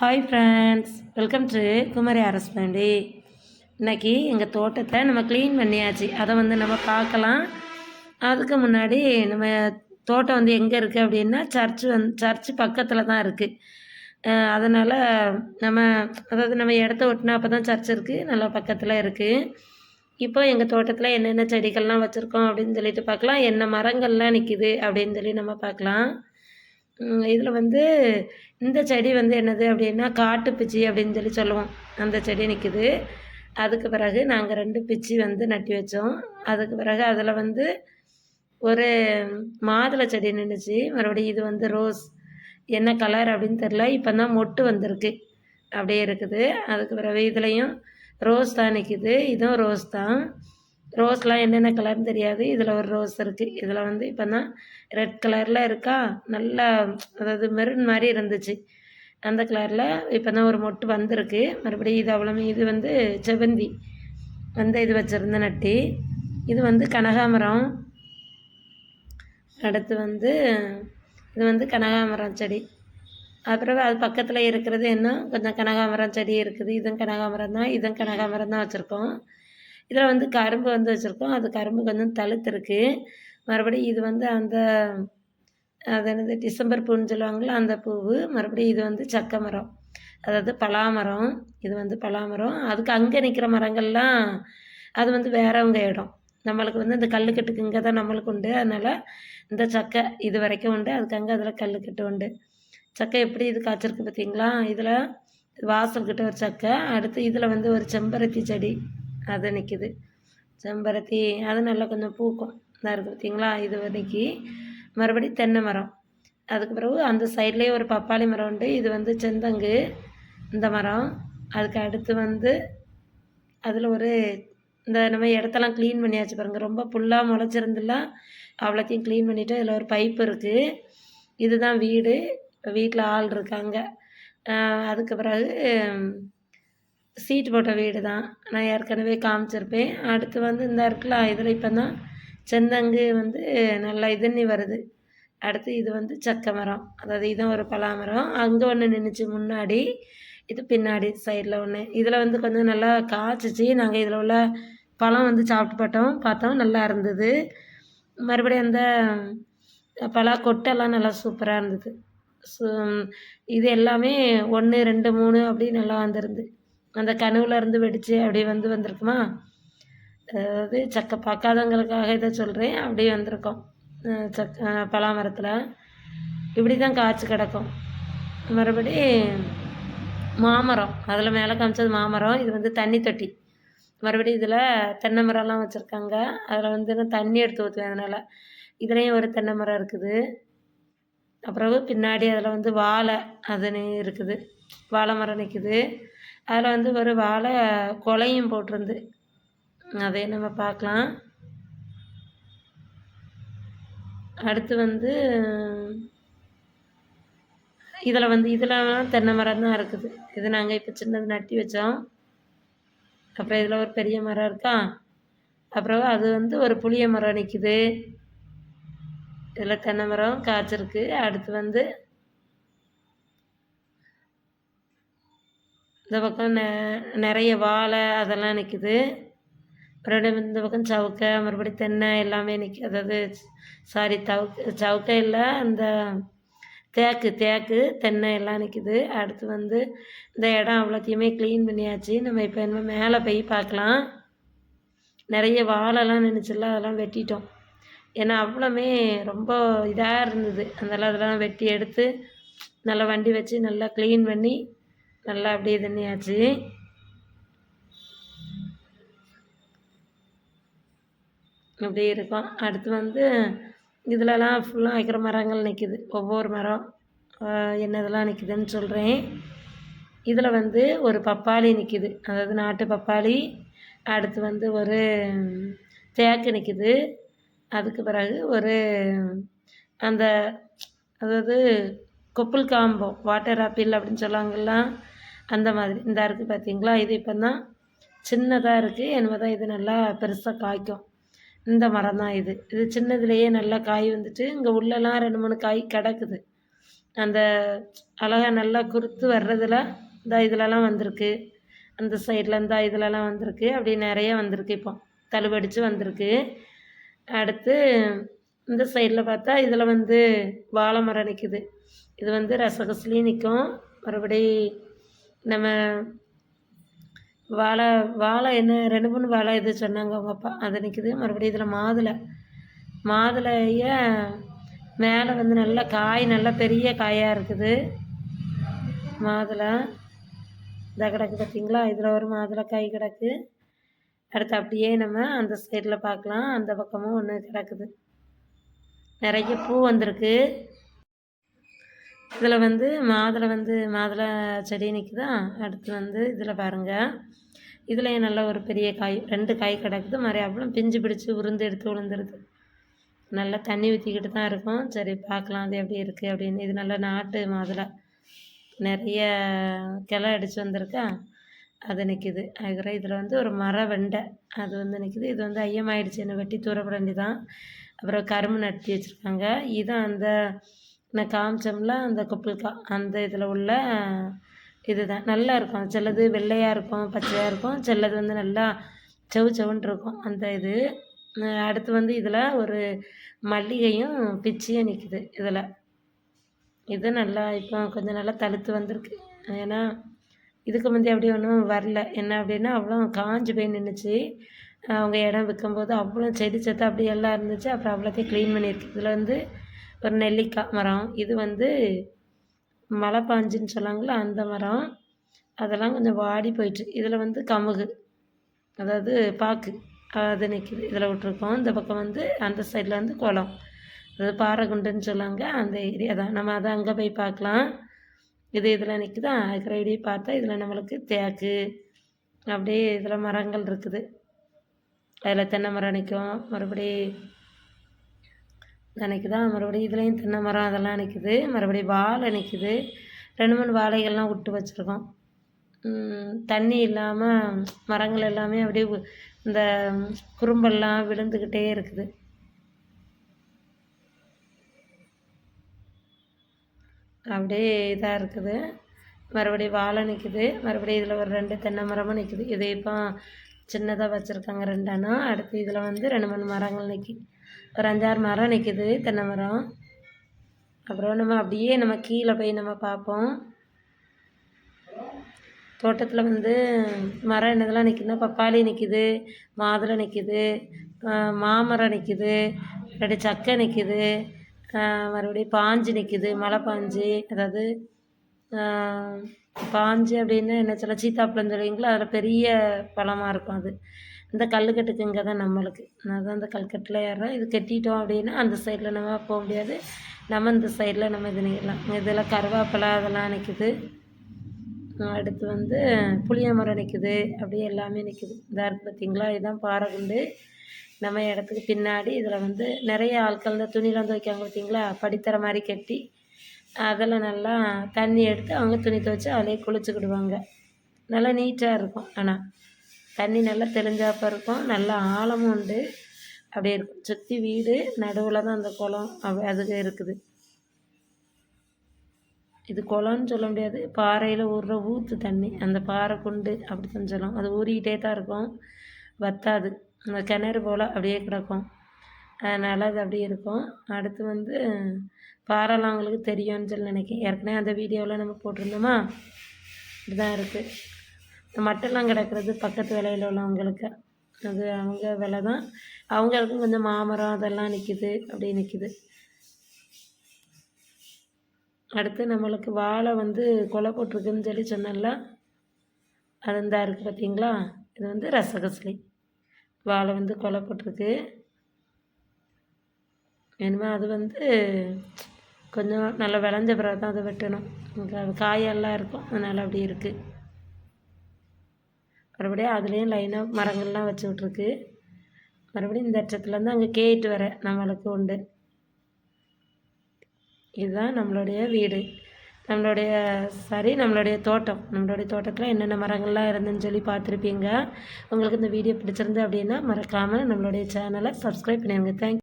Hi friends welcome to Kumari அரஸ்பண்டி இன்றைக்கி எங்கள் தோட்டத்தை நம்ம க்ளீன் பண்ணியாச்சு. அதை வந்து நம்ம பார்க்கலாம். அதுக்கு முன்னாடி நம்ம தோட்டம் வந்து எங்கே இருக்குது அப்படின்னா சர்ச்சு வந் சர்ச்சு பக்கத்தில் தான் இருக்குது அதனால் நம்ம அதாவது நம்ம இடத்த ஒட்டினா அப்போ தான் சர்ச் இருக்குது நல்லா பக்கத்தில் இருக்குது இப்போ எங்கள் தோட்டத்தில் என்னென்ன செடிகள்லாம் வச்சுருக்கோம் அப்படின்னு சொல்லிட்டு பார்க்கலாம். என்ன மரங்கள்லாம் நிற்கிது அப்படின்னு சொல்லி நம்ம பார்க்கலாம். இதில் வந்து இந்த செடி வந்து என்னது அப்படின்னா காட்டு பிச்சி அப்படின்னு சொல்லி சொல்லுவோம். அந்த செடி நிற்கிது அதுக்கு பிறகு நாங்கள் ரெண்டு பிச்சி வந்து நட்டி வச்சோம். அதுக்கு பிறகு அதில் வந்து ஒரு மாதுளை செடி நின்றுச்சு மறுபடியும் இது வந்து ரோஸ். என்ன கலர் அப்படின்னு தெரில இப்போ தான் மொட்டு வந்திருக்கு. அப்படியே இருக்குது. அதுக்கு பிறகு இதுலேயும் ரோஸ் தான் நிற்கிது இதுவும் ரோஸ் தான். ரோஸ்லாம் என்னென்ன கலர்னு தெரியாது. இதில் ஒரு ரோஸ் இருக்குது இதில் வந்து இப்போ தான் ரெட் கலரில் இருக்கா? நல்லா அதாவது மெரூன் மாதிரி இருந்துச்சு. அந்த கலரில் இப்போ தான் ஒரு மொட்டு வந்திருக்கு. மறுபடியும் இது அவ்வளோ இது வந்து செவந்தி வந்து இது வச்சுருந்த நட்டி. இது வந்து கனகாமரம். அடுத்து வந்து இது வந்து கனகாமரம் செடி. அப்புறம் அது பக்கத்தில் இருக்கிறது இன்னும் கொஞ்சம் கனகாமரம் செடி இருக்குது. இதுவும் கனகாமரம் தான். இதுவும் கனகாமரம் தான் வச்சுருக்கோம். இதில் வந்து கரும்பு வந்து வச்சுருக்கோம். அது கரும்பு கொஞ்சம் தழுத்துருக்கு. மறுபடியும் இது வந்து அந்த அது என்னது டிசம்பர் பூன்னு சொல்லுவாங்களோ அந்த பூவு. மறுபடியும் இது வந்து சக்கை மரம். அதாவது பலாமரம். இது வந்து பலாமரம். அதுக்கு அங்கே நிற்கிற மரங்கள்லாம் அது வந்து வேறவங்க இடம். நம்மளுக்கு வந்து இந்த கல்லுக்கட்டுக்கு இங்கே தான் நம்மளுக்கு உண்டு. அதனால் இந்த சக்கை இது வரைக்கும் உண்டு. அதுக்கு அங்கே அதில் கல்லுக்கட்டு உண்டு. சக்கை எப்படி இது காய்ச்சிருக்கு பார்த்தீங்களா இதில் வாசல்கிட்ட ஒரு சக்கை. அடுத்து இதில் வந்து ஒரு செம்பருத்தி செடி. அது நிற்கிது செம்பருத்தி அது நல்லா கொஞ்சம் பூக்கும். இதாக இருக்குது பார்த்தீங்களா இது வரைக்கி மறுபடி தென்னை மரம். அதுக்கு பிறகு அந்த சைட்லேயே ஒரு பப்பாளி மரம் உண்டு. இது வந்து செந்தங்கு இந்த மரம். அதுக்கு அடுத்து வந்து அதில் ஒரு இந்த நம்ம இடத்தெல்லாம் க்ளீன் பண்ணியாச்சு பாருங்கள் ரொம்ப புல்லாக முளைச்சிருந்துலாம் அவ்வளோத்தையும் க்ளீன் பண்ணிவிட்டு அதில் ஒரு பைப்பு இருக்குது இதுதான் வீடு. வீட்டில் ஆள் இருக்காங்க. அதுக்கு பிறகு சீட்டு போட்ட வீடு தான். நான் ஏற்கனவே காமிச்சிருப்பேன். அடுத்து வந்து இந்த இருக்குல்ல இதில் இப்போ தான் செந்தங்கு வந்து நல்லா இதுன்னு வருது. அடுத்து இது வந்து சக்க மரம். அதாவது இதுவும் ஒரு பலாமரம். அங்கே ஒன்று நின்றுச்சு முன்னாடி. இது பின்னாடி சைடில் ஒன்று இதில் வந்து கொஞ்சம் நல்லா காய்ச்சிச்சு. நாங்கள் இதில் உள்ள பழம் வந்து சாப்பிட்டு பார்த்தோம் பார்த்தோம். நல்லா இருந்தது. மறுபடியும் அந்த பலா கொட்டெல்லாம் நல்லா சூப்பராக இருந்தது. இது எல்லாமே ஒன்று ரெண்டு மூணு அப்படி நல்லா வந்திருந்து. அந்த கனவுல இருந்து வெடித்து அப்படியே வந்து வந்திருக்குமா? அதாவது சக்கை பார்க்காதவங்களுக்காக இதை சொல்கிறேன் அப்படியே வந்திருக்கோம். சக் பலாமரத்தில். இப்படி தான் காய்ச்சி கிடக்கும். மறுபடி மாமரம். அதில் மேலே காமிச்சது மாமரம். இது வந்து தண்ணி தொட்டி. மறுபடியும் இதில் தென்னை மரம்லாம் வச்சுருக்காங்க. அதில் வந்து நான் தண்ணி எடுத்து ஊற்றுவேன் அதனால். இதுலேயும் ஒரு தென்னை மரம் இருக்குது. அப்புறம் பின்னாடி அதில் வந்து வாழை. அதுன்னு இருக்குது. வாழை மரம் நிற்குது அதில் வந்து ஒரு வாழை கொலையும் போட்டிருந்து. அதே நம்ம பார்க்கலாம். அடுத்து வந்து இதில் வந்து இதில் தென்னை மரம் தான் இருக்குது. இது நாங்கள் இப்போ சின்னது நட்டி வச்சோம். அப்புறம் இதில் ஒரு பெரிய மரம் இருக்கா? அப்புறம் அது வந்து ஒரு புளிய மரம் நிற்கிது இதில் தென்னை மரம் காய்ச்சிருக்கு. அடுத்து வந்து இந்த பக்கம் நெ நிறைய வாழை அதெல்லாம் நிற்குது மறுபடியும் இந்த பக்கம் சவுக்கை மறுபடியும் தென்னை எல்லாமே நிற்கி அதாவது சாரி தவுக்கு சவுக்கை இல்லை அந்த தேக்கு தேக்கு தென்னை எல்லாம் நிற்குது அடுத்து வந்து இந்த இடம் அவ்வளோத்தையுமே க்ளீன் பண்ணியாச்சு. நம்ம இப்போ என்ன மேலே போய் பார்க்கலாம். நிறைய வாழைலாம் நின்றுச்சுல அதெல்லாம் வெட்டிட்டோம். ஏன்னா அவ்வளோமே ரொம்ப இதாக இருந்தது. அதெல்லாம் அதெல்லாம் வெட்டி எடுத்து நல்லா வண்டி வச்சு நல்லா க்ளீன் பண்ணி நல்லா அப்படியே தண்ணியாச்சு அப்படி இருக்கும். அடுத்து வந்து இதிலலாம் ஃபுல்லாக வைக்கிற மரங்கள் நிற்கிது ஒவ்வொரு மரம் என்னதெல்லாம் நிற்கிதுன்னு சொல்கிறேன் இதில் வந்து ஒரு பப்பாளி நிற்கிது அதாவது நாட்டு பப்பாளி. அடுத்து வந்து ஒரு தேக்கு நிற்கிது அதுக்கு பிறகு ஒரு அந்த அதாவது கொப்புள் காம்போ வாட்டர் ஆப்பிள் அப்படின்னு சொல்லுவாங்கள்ல அந்த மாதிரி. இந்த இருக்குது பார்த்தீங்களா இது இப்போ தான் சின்னதாக இருக்குது என்னமோ தான் இது நல்லா பெருசாக காய்க்கும். இந்த மரம் தான் இது. இது சின்னதுலேயே நல்லா காய் வந்துட்டு இங்கே உள்ளெல்லாம் ரெண்டு மூணு காய் கிடக்குது. அந்த அழகாக நல்லா குருத்து வர்றதில் இந்த இதிலலாம் வந்திருக்கு. அந்த சைடில் இந்த இதிலலாம் வந்திருக்கு. அப்படி நிறைய வந்திருக்கு இப்போ. தழுவடிச்சு வந்திருக்கு. அடுத்து இந்த சைடில் பார்த்தா இதில் வந்து வாழை மரம் நிற்கிது இது வந்து ரசகசிலையும் நிற்கும் மறுபடி நம்ம வாழை வாழை என்ன ரெண்டு மூணு வாழை இது சொன்னாங்க அவங்க அப்பா. அது நிற்கிது மறுபடியும் இதில் மாதுளை. மாதுளைய மேலே வந்து நல்லா காய் நல்லா பெரிய காயாக இருக்குது. மாதுளை. இதாக கிடக்கு பார்த்தீங்களா இதில் ஒரு மாதுளை காய் கிடக்கு. அடுத்து அப்படியே நம்ம அந்த சைடில் பார்க்கலாம் அந்த பக்கமும் ஒன்று கிடக்குது. நிறைய பூ வந்திருக்கு. இதில் வந்து மாதுளை வந்து மாதுளை செடி நிற்குதா அடுத்து வந்து இதில் பாருங்கள் இதுலேயும் நல்ல ஒரு பெரிய காய் ரெண்டு காய் கிடக்குது. மாதிரி பிஞ்சு பிடிச்சி உருந்து எடுத்து விழுந்துருது நல்லா தண்ணி ஊற்றிக்கிட்டு தான் இருக்கும். சரி பார்க்கலாம் அது எப்படி இருக்குது அப்படின்னு. இது நல்லா நாட்டு மாதுளை. நிறைய கிளை அடித்து வந்திருக்கா? அது நிற்கிது அதுக்கப்புறம் இதில் வந்து ஒரு மர வெண்டை. அது வந்து நிற்கிது இது வந்து ஐயமாயிடுச்சு. என்ன வெட்டி தூரப்பட வேண்டிதான் அப்புறம் கரும்பு நட்டி வச்சுருக்காங்க. இதுதான் அந்த நான் காமிச்சோம்ல அந்த கொப்பல்கா அந்த இதில் உள்ள இதுதான். நல்லா இருக்கும். சிலது வெள்ளையாக இருக்கும் பச்சையாக இருக்கும். சிலது வந்து நல்லா செவு செவுன்னு இருக்கும். அந்த இது. அடுத்து வந்து இதில் ஒரு மல்லிகையும் பிச்சியும் நிற்குது இதில். இது நல்லா இப்போ கொஞ்சம் நல்லா தழுத்து வந்திருக்கு. ஏன்னா இதுக்கு முந்தைய அப்படி ஒன்றும் வரல. என்ன அப்படின்னா அவ்வளோ காஞ்சி போய் நின்றுச்சு அவங்க இடம் விற்கும்போது அவ்வளோ செடி செத்து அப்படியெல்லாம் இருந்துச்சு. அப்புறம் அவ்வளோத்தையும் க்ளீன் பண்ணியிருக்கு. இதில் வந்து ஒரு நெல்லிக்காய் மரம் இது வந்து மலை பாஞ்சின்னு சொல்லாங்களா அந்த மரம் அதெல்லாம் கொஞ்சம் வாடி போயிட்டு இதில் வந்து கமுகு அதாவது பாக்கு அது நிற்கிது இதில் விட்ருக்கோம் இந்த பக்கம் வந்து அந்த சைடில் வந்து குளம். அது பாறைகுண்டுன்னு சொல்லாங்க அந்த ஏரியா தான். நம்ம அதை அங்கே போய் பார்க்கலாம். இது இதில் நிற்குதா அதுக்கு பார்த்தா இதில் நம்மளுக்கு தேக்கு அப்படியே இதில் மரங்கள் இருக்குது. அதில் தென்னை மரம் நிற்கும் மறுபடி நினைக்குதா மறுபடியும் இதுலேயும் தென்னை மரம் அதெல்லாம் நிற்கிது மறுபடியும் வாழை நிற்கிது ரெண்டு மூணு வாழைகள்லாம் விட்டு வச்சுருக்கோம். தண்ணி இல்லாமல் மரங்கள் எல்லாமே அப்படியே இந்த குறும்பெல்லாம் விழுந்துக்கிட்டே இருக்குது. அப்படியே இதாக இருக்குது. மறுபடியும் வாழை நிற்குது மறுபடியும் இதில் ஒரு ரெண்டு தென்னை மரமும் நிற்குது இது இப்போ சின்னதாக வச்சுருக்காங்க ரெண்டு அடுத்து இதில் வந்து ரெண்டு மூணு மரங்கள் நிற்கி ஒரு அஞ்சாறு மரம் நிற்கிது தென்னை மரம். அப்புறம் நம்ம அப்படியே நம்ம கீழே போய் நம்ம பார்ப்போம். தோட்டத்தில் வந்து மரம் என்னதெல்லாம் நிற்கிதுன்னா பப்பாளி நிற்கிது மாதுளை நிற்கிது மாமரம் நிற்கிது ரெண்டு சக்கை நிற்கிது மறுபடியும் பாஞ்சு நிற்கிது மலை பாஞ்சு அதாவது பாஞ்சு அப்படின்னு என்ன சொல்ல சீத்தாப்பழம் சொல்லுவீங்களோ? அதில் பெரிய பழமாக இருக்கும் அது. இந்த கல்லுக்கட்டுக்கு இங்கே தான் நம்மளுக்கு. நான் அதான் அந்த கல்கட்டில் ஏறுறோம் இது கட்டிட்டோம் அப்படின்னா அந்த சைடில் நம்ம போக முடியாது. நம்ம இந்த சைடில் நம்ம இது நிற்கலாம். இதில் கருவேப்பிலை அதெல்லாம் நிற்கிது அடுத்து வந்து புளிய மரம் நிற்குது அப்படியே எல்லாமே நிற்குது இதாக இருக்குது பார்த்தீங்களா இதுதான் பாறைகுண்டு நம்ம இடத்துக்கு பின்னாடி இதில் வந்து நிறைய ஆட்கள் இந்த துணிலாம் துவைக்காங்க பார்த்தீங்களா படித்தர மாதிரி கட்டி அதில் நல்லா தண்ணி எடுத்து அவங்க துணி துவைச்சி அதிலே குளிச்சுக்கிடுவாங்க. நல்லா நீட்டாக இருக்கும். ஆனால் தண்ணி நல்லா தெளிஞ்சாப்ப இருக்கும். நல்லா ஆழமும் உண்டு. அப்படியே இருக்கும். சுற்றி வீடு நடுவில் தான் அந்த குளம் அதுக்கு இருக்குது. இது குளம்னு சொல்ல முடியாது. பாறையில் ஊறுற ஊற்று தண்ணி. அந்த பாறை குண்டு அப்படி தான் சொல்லும் அது ஊறிக்கிட்டே தான் இருக்கும். வற்றாது அந்த கிணறு போல் அப்படியே கிடக்கும். அதனால் அது அப்படியே இருக்கும். அடுத்து வந்து பாறைலாம் அவங்களுக்கு தெரியும்னு சொல்லி நினைக்கிறேன். ஏற்கனவே அந்த வீடியோவில் நம்ம போட்டிருந்தோமா? இதுதான் இருக்குது இந்த மட்டெல்லாம் கிடக்கிறது பக்கத்து விலையில் உள்ளவங்களுக்கு. அது அவங்க விலை தான் அவங்களுக்கும் கொஞ்சம் மாமரம் அதெல்லாம் நிற்கிது அப்படியே நிற்கிது அடுத்து நம்மளுக்கு வாழை வந்து கொலை போட்டிருக்குன்னு சொல்லி சொன்னல அது இருக்குது பார்த்தீங்களா இது வந்து ரசகஸ்லி. வாழை வந்து கொலை போட்டிருக்கு. இனிமே அது வந்து கொஞ்சம் நல்லா விளைஞ்ச பிறகு தான் அதை வெட்டணும். அது காயெல்லாம் இருக்கும். அதனால் அப்படி இருக்குது மறுபடியும் அதுலேயும் லைனாக மரங்கள்லாம் வச்சு விட்ருக்கு மறுபடியும் இந்த இடத்துலேருந்து அங்கே கேட்டு வர நம்மளுக்கு உண்டு. இதுதான் நம்மளுடைய வீடு. நம்மளுடைய சாரி நம்மளுடைய தோட்டம். நம்மளுடைய தோட்டத்தில் என்னென்ன மரங்கள்லாம் இருந்துன்னு சொல்லி பார்த்துருப்பீங்க. உங்களுக்கு இந்த வீடியோ பிடிச்சிருந்து அப்படின்னா மறக்காமல் நம்மளுடைய சேனலை சப்ஸ்கிரைப் பண்ணிடுங்க. தேங்க்